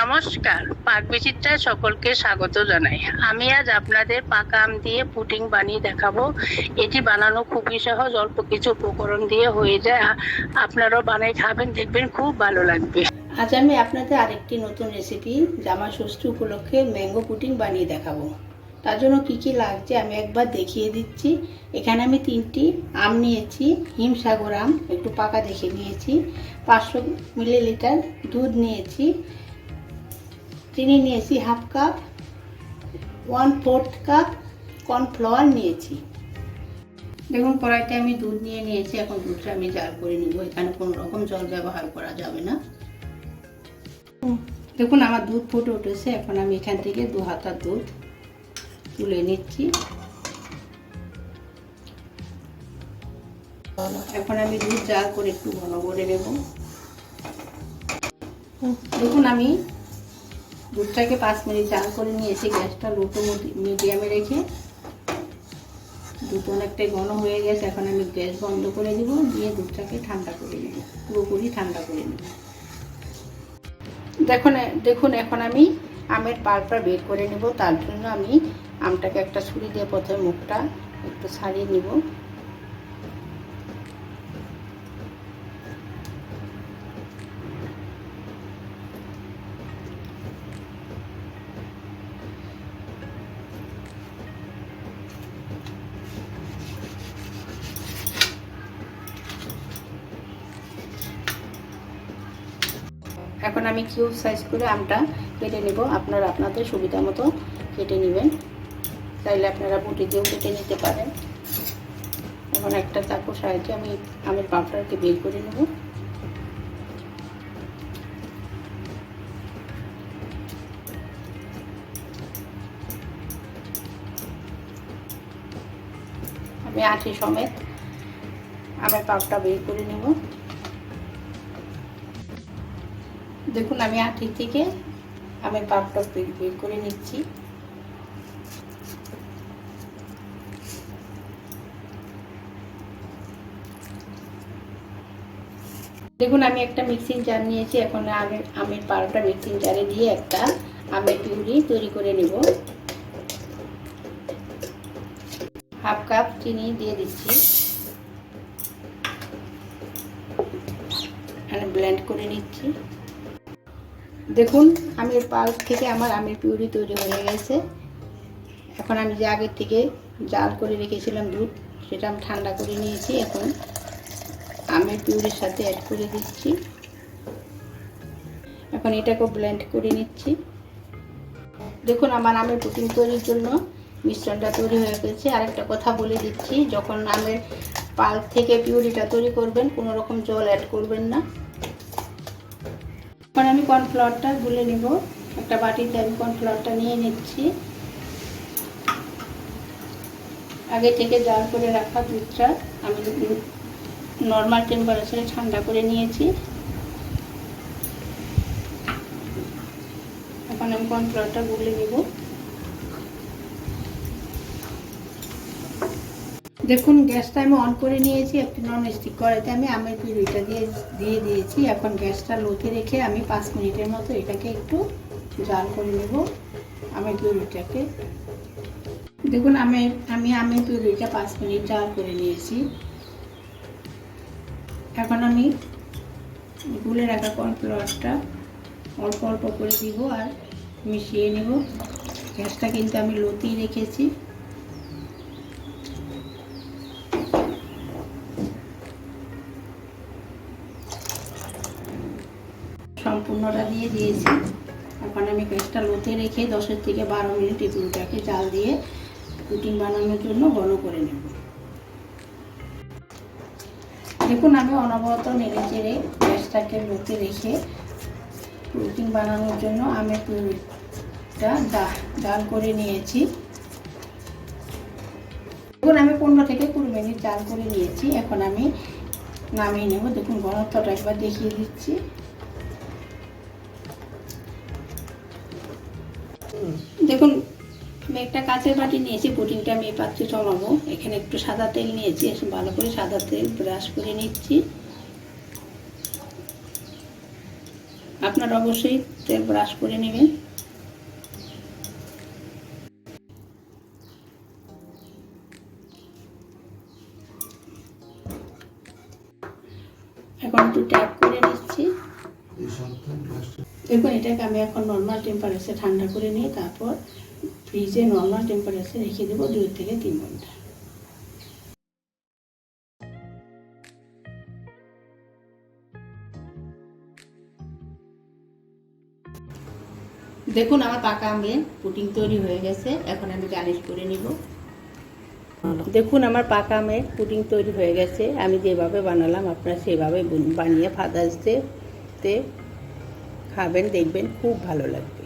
নমস্কার, পাক বিচিত্রায় সকলকে স্বাগত জানাই। আমি আজ আপনাদের পাকা আম দিয়ে পুটিং বানিয়ে দেখাবো। এটি বানানো খুবই সহজ, অল্প কিছু উপকরণ দিয়ে হয়ে যায়। আপনারাও বানিয়ে খাবেন, দেখবেন খুব ভালো লাগবে। আজ আমি আপনাদের আরেকটি নতুন রেসিপি জামা ষষ্ঠী উপলক্ষে ম্যাঙ্গো পুটিং বানিয়ে দেখাবো। তার জন্য কী কী লাগছে আমি একবার দেখিয়ে দিচ্ছি। এখানে আমি তিনটি আম নিয়েছি, হিমসাগর আম, একটু পাকা দেখে নিয়েছি। পাঁচশো মিলিলিটার দুধ নিয়েছি। চিনি নিয়েছি half cup one fourth cup cornflour নিয়েছি। দেখুন, কড়াইতে আমি দুধ নিয়ে নিয়েছি, এখন দুধটা আমি জাল করে নিব। এখানে কোনো রকম জল ব্যবহার করা যাবে না। দেখুন, আমার দুধ ফুটে উঠেছে। এখন আমি এখান থেকে দু হাতার দুধ তুলে নিচ্ছি। এখন আমি দুধ জাল করে একটু ঘন করে নেব। দেখুন, আমি দুধটাকে পাঁচ মিনিট জাল করে নিয়েছি গ্যাসটা লোটো মিডিয়ামে রেখে দুধ অনেকটাই ঘন হয়ে গেছে, এখন আমি গ্যাস বন্ধ করে দিব, দিয়ে দুধটাকে ঠান্ডা করে নেব, পুরোপুরি ঠান্ডা করে নেব। দেখুন দেখুন, এখন আমি আমের পাল্পটা বের করে নেব, তার জন্য আমি আমটাকে একটা ছুরি দিয়ে প্রথমে মুখটা একটু ছাড়িয়ে নিব। এখন আমি কিউব সাইজ করে আমটা কেটে নেব। আপনারা আপনাদের সুবিধা মতো কেটে নেবেন। চাইলে আপনারা বুটি দিয়েও কেটে নিতে পারেন। এখন একটা চাকুর সাহায্যে আমি আমের পাউডারকে বের করে নেব। আমি আঠি সমেত আমের পাউডার বের করে নেব। দেখুন, আমি আঠি থেকে আমের পাপটা বের করে নিচ্ছি। দেখুন, আমি একটা মিক্সিং জার নিয়েছি। এখন আমের আমের পাউডারটা মিক্সিং জারে দিয়ে একটা আমের পিউরি তৈরি করে নেব। হাফ কাপ চিনি দিয়ে দিচ্ছি। ব্লেন্ড করে নিচ্ছি। দেখুন, আমের পাল্প থেকে আমার আমের পিউরি তৈরি হয়ে গেছে। এখন আমি যে আগের থেকে জাল করে রেখেছিলাম দুধ, সেটা আমি ঠান্ডা করে নিয়েছি। এখন আমের পিউরির সাথে অ্যাড করে দিচ্ছি। এখন এটাকেও ব্লেন্ড করে নিচ্ছি। দেখুন, আমার আমের পুটিং তৈরির জন্য মিশ্রণটা তৈরি হয়ে গেছে। আরেকটা কথা বলে দিচ্ছি, যখন আমের পাল্প থেকে পিউরিটা তৈরি করবেন, কোনো রকম জল অ্যাড করবেন না। এখন আমি কর্নফ্লাওয়ারটা গুলে নেব। একটা বাটিতে আমি কর্নফ্লাওয়ারটা নিয়ে নিচ্ছি। আগে থেকে জাল করে রাখা দুধটা আমি নর্মাল টেম্পারেচারে ঠান্ডা করে নিয়েছি। এখন আমি কর্নফ্লাওয়ারটা গুলে নিব। দেখুন গ্যাসটা আমি অন করে নিয়েছি, একটি নন স্টিক কড়াইতে আমি আমের পিউরিটা দিয়ে দিয়ে দিয়েছি। এখন গ্যাসটা লোতে রেখে আমি পাঁচ মিনিটের মতো এটাকে একটু জাল করে নেব আমের পিউরিটাকে দেখুন, আমের, আমি আমের পিউরিটা পাঁচ মিনিট জাল করে নিয়েছি। এখন আমি গুলে রাখা কর্নফ্লাওয়ারটা অল্প অল্প করে দিব আর মিশিয়ে নেব। গ্যাসটা কিন্তু আমি লোতেই রেখেছি। সম্পূর্ণটা দিয়ে দিয়েছি। এখন আমি গ্যাসটা লোতে রেখে দশের থেকে বারো মিনিট এগুলোটাকে জাল দিয়ে পুটিং বানানোর জন্য ঘন করে নেব। দেখুন, আমি অনবরত নেড়ে চেড়ে গ্যাসটাকে লোতে রেখে পুটিং বানানোর জন্য আমি পুরিটা জাল করে নিয়েছি। দেখুন, আমি পনেরো থেকে কুড়ি মিনিট জাল করে নিয়েছি। এখন আমি নামিয়ে নেব। দেখুন, ঘনত্বটা একবার দেখিয়ে দিচ্ছি। দেখুন, আমি একটা কাঁচের বাটি নিয়েছি পুটিংটা আমি এই পাত্রে জমাবো। এখানে একটু সাদা তেল নিয়েছি ভালো করে সাদা তেল ব্রাশ করে নিচ্ছি। আপনারা অবশ্যই তেল ব্রাশ করে নেবেন। এখন একটু ট্যাপ করে নিচ্ছি। দেখুন, এটাকে আমি এখন নর্মাল টেম্পারেচার ঠান্ডা করে নিয়ে তারপর ফ্রিজে নর্মাল টেম্পারেচার রেখে দেবো দুই থেকে তিন ঘণ্টা। দেখুন, আমার পাকা আমের পুটিং তৈরি হয়ে গেছে। এখন আমি গার্নিশ করে নিব। দেখুন, আমার পাকা আমের পুটিং তৈরি হয়ে গেছে। আমি যেভাবে বানালাম, আপনারা সেভাবে বানিয়ে ফাদার্স ডে খাবেন দেখবেন খুব ভালো লাগবে।